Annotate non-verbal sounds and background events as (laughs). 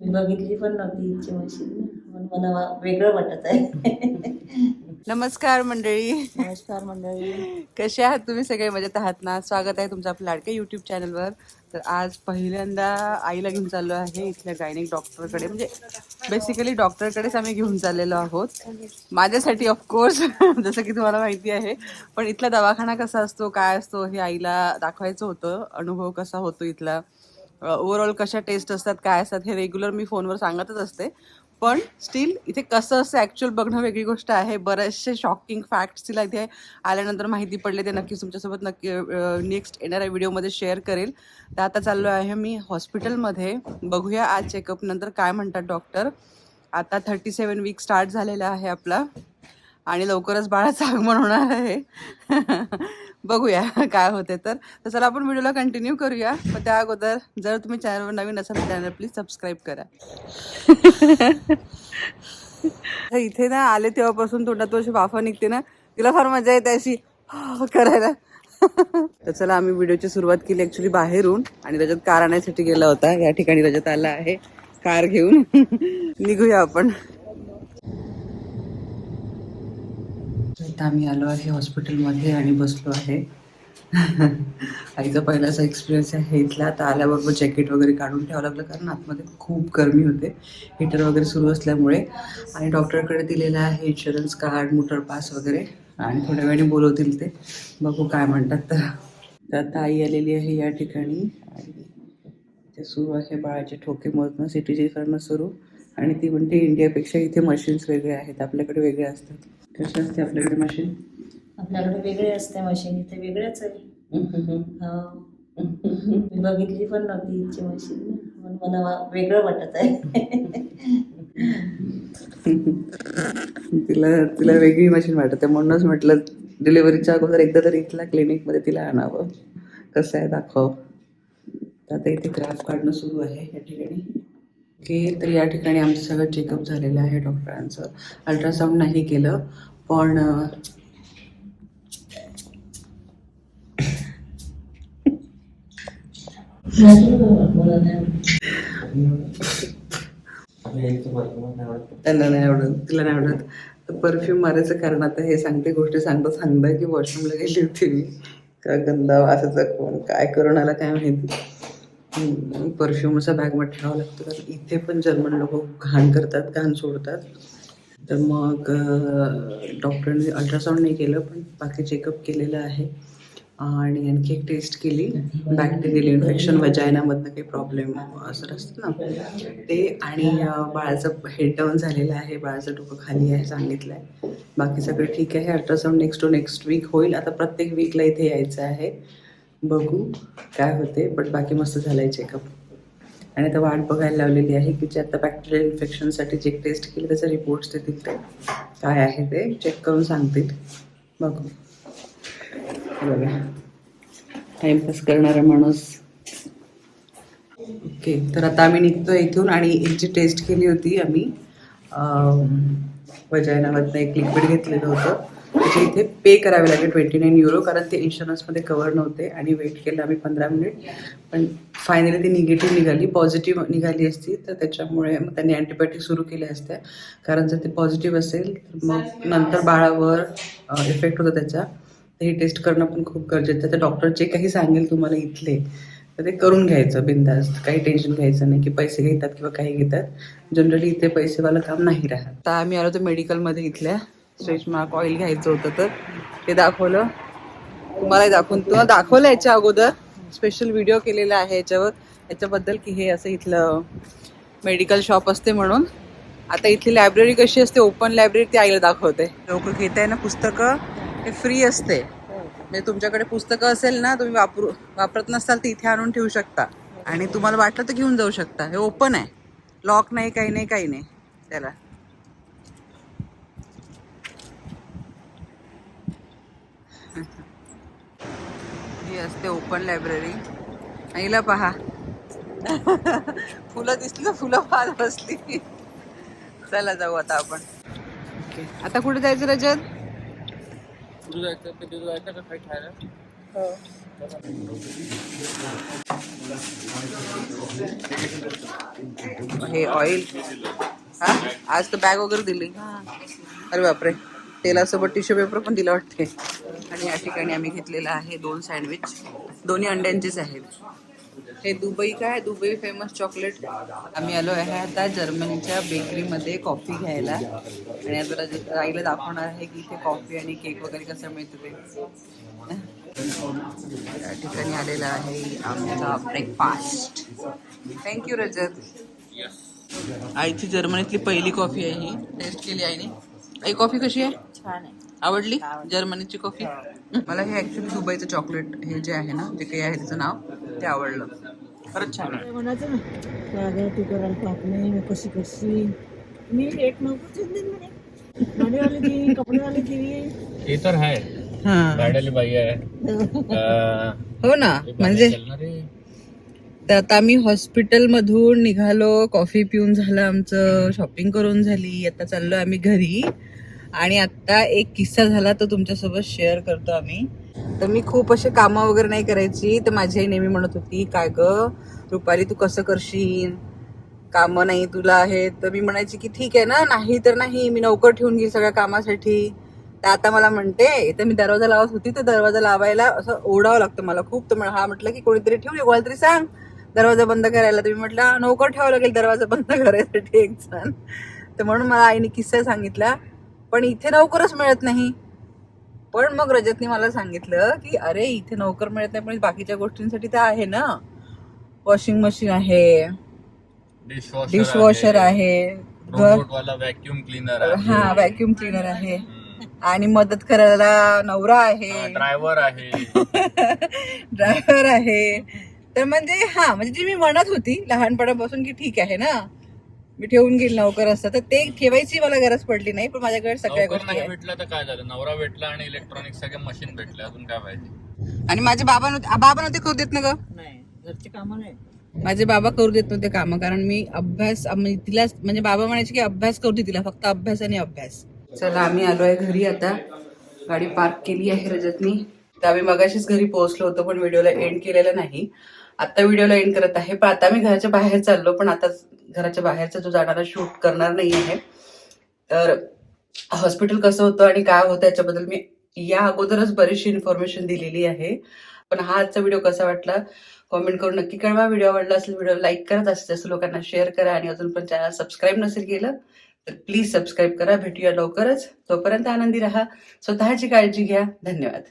मी बघितली पण नव्हती इच्छी मशीन. म्हणून मला वेगळं वाटत आहे. नमस्कार मंडळी. नमस्कार मंडळी. कसे आहात तुम्ही? सगळे मजेत आहात ना? स्वागत आहे तुमचं आपल्या लाडक्या युट्यूब चॅनलवर तर आज पहिल्यांदा आईला घेऊन चाललो आहे इथल्या गायनिक डॉक्टरकडे. म्हणजे बेसिकली डॉक्टरकडेच आम्ही घेऊन चाललेलो आहोत. माझ्यासाठी ऑफकोर्स (laughs) जसं की तुम्हाला माहिती आहे. पण इथला दवाखाना कसा असतो काय असतो हे आईला दाखवायचं होतं. अनुभव कसा होतो इथला? ओव्हरऑल कशा टेस्ट असतात काय असतात हे रेग्युलर मी फोनवर सांगतच असते. पण स्टील इथे कसं असं ॲक्च्युअल बघणं वेगळी गोष्ट आहे. बरेचसे शॉकिंग फॅक्ट्स तिला इथे आल्यानंतर माहिती पडले ते नक्कीच तुमच्यासोबत नक्की नेक्स्ट येणाऱ्या व्हिडिओमध्ये शेअर करेल. तर आता चाललो आहे मी हॉस्पिटलमध्ये बघूया आज चेकअप नंतर काय म्हणतात डॉक्टर आता थर्टी सेवन वीक स्टार्ट झालेला आहे आपला. आणि लवकरच बाळाचं आगमन होणार आहे. बघूया काय होते तर. तर चला आपण व्हिडिओला कंटिन्यू करूया. पण त्या अगोदर जर तुम्ही चॅनलवर नवीन असाल चॅनल प्लीज सबस्क्राईब करा. इथे ना आले तेव्हापासून तोंडात अशी वाफा निघते ना. तिला फार मजा येते अशी करायला. तर चला आम्ही व्हिडिओची सुरुवात केली ऍक्च्युली बाहेरून. आणि रजत कार आणण्यासाठी गेला होता. या ठिकाणी रजत आला आहे. कार घेऊन. निघूया आपण. आता आम्ही आलो आहे हॉस्पिटलमध्ये आणि बसलो आहे. (laughs) आईचा पहिलाचा एक्सपिरियन्स आहे इथला. आता आल्याबरोबर जॅकेट वगैरे काढून ठेवावं लागलं कारण आतमध्ये खूप गरमी होते. हीटर वगैरे सुरू असल्यामुळे. आणि डॉक्टरकडे दिलेलं आहे इन्शुरन्स कार्ड मोटर पास वगैरे. आणि थोड्या वेळाने बोलवतील ते. बघू काय म्हणतात तर. तर आता आई आलेली आहे या ठिकाणी. आणि ते सुरू आहे बाळाचे ठोके मोजणं सिटीजी करणं सुरू. आणि ती म्हणते इंडियापेक्षा इथे मशीन्स वेगळे आहेत. आपल्याकडे वेगळे असतात. कसे असते आपल्याकडे मशीन आपल्याकडे वेगळे असते मशीन इथे वेगळेच आहे. हो. मी बघितली पण नव्हती मशीन म्हणून मला वेगळं वाटत आहे. तिला तिला वेगळी मशीन वाटते. म्हणूनच म्हटलं डिलिव्हरीच्या अगोदर एकदा तरी इथल्या क्लिनिकमध्ये तिला आणावं. कसं आहे दाखव. आता इथे ग्राफ काढणं सुरू आहे या ठिकाणी. ओके तर या ठिकाणी आमचं सगळं चेकअप झालेलं आहे डॉक्टरांचं. अल्ट्रासाऊंड नाही केलं. पण त्यांना नाही आवडत तिला नाही आवडत. तर परफ्यूम मारायचं कारण आता हे सांगते गोष्टी सांगता सांगता की वॉशरूमला गेली होती मी. का गंदा वासाचा कोण काय करून आला काय माहिती. परफ्यूमचा बॅगमध्ये ठेवावा लागतो. कारण इथे पण जर्मन लोक घाण करतात घाण सोडतात. तर मग डॉक्टरांनी अल्ट्रासाऊंड नाही केलं पण बाकी चेकअप केलेलं आहे. आणि आणखी एक टेस्ट केली. बॅक्टेरियल इन्फेक्शन वजायनामधनं काही प्रॉब्लेम असं असतं ना. ते आणि बाळाचं हेड डाऊन झालेलं आहे. बाळाचं डोकं खाली आहे सांगितलं आहे बाकी सगळं ठीक आहे. Ultrasound next to next week होईल. आता प्रत्येक वीकला इथे यायचं आहे. बघू काय होते बट बाकी मस्त झालं आहे चेकअप आणि आता वाट बघायला लावलेली आहे की जे आता बॅक्टेरियल इन्फेक्शनसाठी जे टेस्ट केले त्याचे रिपोर्ट्स देतील ते काय आहे ते? चेक करून सांगतील. बघू. बघा. टाइमपास करणारा माणूस. ओके तर आता आम्ही निघतो इथून आणि याची टेस्ट केली होती आम्ही. वजायनामधनं एक लिक्विड घेतलेलं होतं. त्याचे इथे पे करावे लागेल ट्वेंटी नाईन युरो कारण ते इन्शुरन्समध्ये कवर नव्हते आणि वेट केलं आम्ही पंधरा मिनिट पण फायनली ती निगेटिव्ह निघाली पॉझिटिव्ह निघाली असती तर त्याच्यामुळे मग त्यांनी अँटीबायोटिक सुरू केल्या असत्या कारण जर ते पॉझिटिव्ह असेल तर मग नंतर बाळावर इफेक्ट होतो त्याचा. तर ही टेस्ट करणं पण खूप गरजेचं आहे. तर डॉक्टर जे काही सांगेल तुम्हाला इथले तर ते करून घ्यायचं बिंदास्त काही टेन्शन घ्यायचं नाही की पैसे घेतात किंवा काही घेतात. जनरली इथे पैसेवालं काम नाही राहत. आता आम्ही आलो तर मेडिकलमध्ये इथल्या. स्ट्रेच मार्क ऑइल घ्यायचं होतं तर. ते दाखवलं. तुम्हालाही दाखवून तुम्हाला दाखवलं याच्या अगोदर? स्पेशल व्हिडिओ केलेला आहे याच्यावर. याच्याबद्दल की हे असं इथलं मेडिकल शॉप असते म्हणून. आता इथली लायब्ररी कशी असते ओपन लायब्ररी ती आईला दाखवते. लोक घेत आहे ना पुस्तकं हे फ्री असते. म्हणजे तुमच्याकडे पुस्तकं असेल ना तुम्ही वापरू वापरत नसाल तर इथे आणून ठेवू शकता. आणि तुम्हाला वाटलं तर घेऊन जाऊ शकता. हे ओपन आहे. लॉक नाही काही नाही काही नाही. त्याला. असते ओपन लायब्ररी. आईला पहा. (laughs) फुलं दिसली फुलं फार बसली. चला जाऊ आता आपण. ओके आता कुठे जायचं रजत? खायला? हे. ऑइल हा? आज तर बॅग वगैरे दिली. अरे बापरे. तेलासोबत टिश्यू पेपर पण दिला वाटते आणि या ठिकाणी आम्ही घेतलेलं आहे दोन सँडविच. दोन्ही अंड्यांचेच आहेत. हे दुबई काय? आहे? दुबई फेमस चॉकलेट आम्ही आलो आहे आता जर्मनीच्या बेकरीमध्ये कॉफी घ्यायला. आणि आता राईला दाखवणार आहे की इथे कॉफी आणि केक वगैरे कसं मिळतं ते. या ठिकाणी आलेला आहे आमचा ब्रेकफास्ट थँक्यू रजत. आईची जर्मनीतली पहिली कॉफी आहे ही. टेस्ट केली आईने. आई कॉफी कशी आहे? छान आहे. आवडली जर्मनीची कॉफी? मला हे ऍक्च्युली दुबईचं चॉकलेट हे जे आहे ना जे काही आहे त्याचं नाव ते आवडलं. खरंच छान आहे. म्हणायचं ना अगं तू करायला पाहत नाही मी कशी कशी? मी एक नव्हतं चिंतित म्हणे. भांडेवाली ती कपडेवाली ती. ते तर आहे. हा. गाड्याली बाई आहे. (laughs) अं, हो ना म्हणजे. तर आता आम्ही हॉस्पिटलमधून निघालो कॉफी पिऊन झालं आमचं शॉपिंग करून झाली आता चाललो आम्ही घरी. आणि आता एक किस्सा झाला तो तुमच्यासोबत शेअर करतो आम्ही. तर मी खूप असे कामं वगैरे नाही करायची तर माझी आई नेहमी म्हणत होती काय ग रुपाली तू कसं करशील? कामं नाही तुला आहेत. तर मी म्हणायची की ठीक आहे ना नाही तर नाही मी नौकर ठेवून घेईल सगळ्या कामासाठी. तर आता मला म्हणते तर मी दरवाजा लावत होती तर दरवाजा लावायला असं ओढावं लागतं मला खूप. तर हा म्हटलं की कोणीतरी ठेवली कोणाला तरी सांग. दरवाजा बंद करायला तर मी म्हटलं नौकर ठेवावं लागेल दरवाजा बंद करायसाठी एक जण. तर म्हणून मला आईने किस्सा सांगितला. पण इथे नोकरच मिळत नाही. पण मग रजतने मला सांगितलं की अरे इथे नोकर मिळत नाही पण बाकीच्या गोष्टींसाठी तर आहे ना. वॉशिंग मशीन आहे डिशवॉशर आहे व्हॅक्युम क्लीनर हा व्हॅक्युम क्लीनर आहे. आणि मदत करायला नवरा आहे. ड्रायव्हर आहे. (laughs) ड्रायव्हर आहे. तर म्हणजे हा म्हणजे जी मी म्हणत होती लहानपणापासून की ठीक आहे ना. मी ठेवून घेईल नोकर असतं तर ते ठेवायची मला गरज पडली नाही पण माझ्याकडे सगळ्या नोकर गोष्टी नाही आहेत. भेटला तर काय झालं? नवरा भेटला आणि इलेक्ट्रॉनिक सगळे मशीन भेटले. अजून काय पाहिजे आणि माझे बाबा नव्हते आ, बाबा नव्हते करू देत ना ग? नाही घरची कामं नाही. माझे बाबा करू देत नव्हते कामं कारण मी अभ्यास म्हणजे तिला म्हणजे बाबा म्हणायचे की अभ्यास करू दे तिला फक्त अभ्यास आणि अभ्यास. चला आम्ही आलो आहे घरी आता. गाडी पार्क केली आहे रजतनी. तर आम्ही मगाशीच घरी पोहोचलो होतो पण व्हिडिओला एंड केलेला नाही. आता व्हिडिओला एंड करत आहे. पण आता मी घराच्या बाहेर चाललो पण आता घराच्या बाहेरचा जो जाणारा शूट करणार नाही आहे. तर हॉस्पिटल कसं होतं आणि काय होतं याच्याबद्दल मी या अगोदरच बरीचशी इन्फॉर्मेशन दिलेली आहे. पण हा आजचा व्हिडिओ कसा वाटला? कॉमेंट करून नक्की कळवा. व्हिडिओ आवडला असेल व्हिडिओ लाईक करत जास्तीत जास्त लोकांना शेअर करा. आणि अजून पण चॅनल सबस्क्राईब नसेल केलं तर प्लीज सबस्क्राईब करा. भेटूया लवकरच. तोपर्यंत आनंदी राहा. स्वतःची काळजी घ्या. धन्यवाद.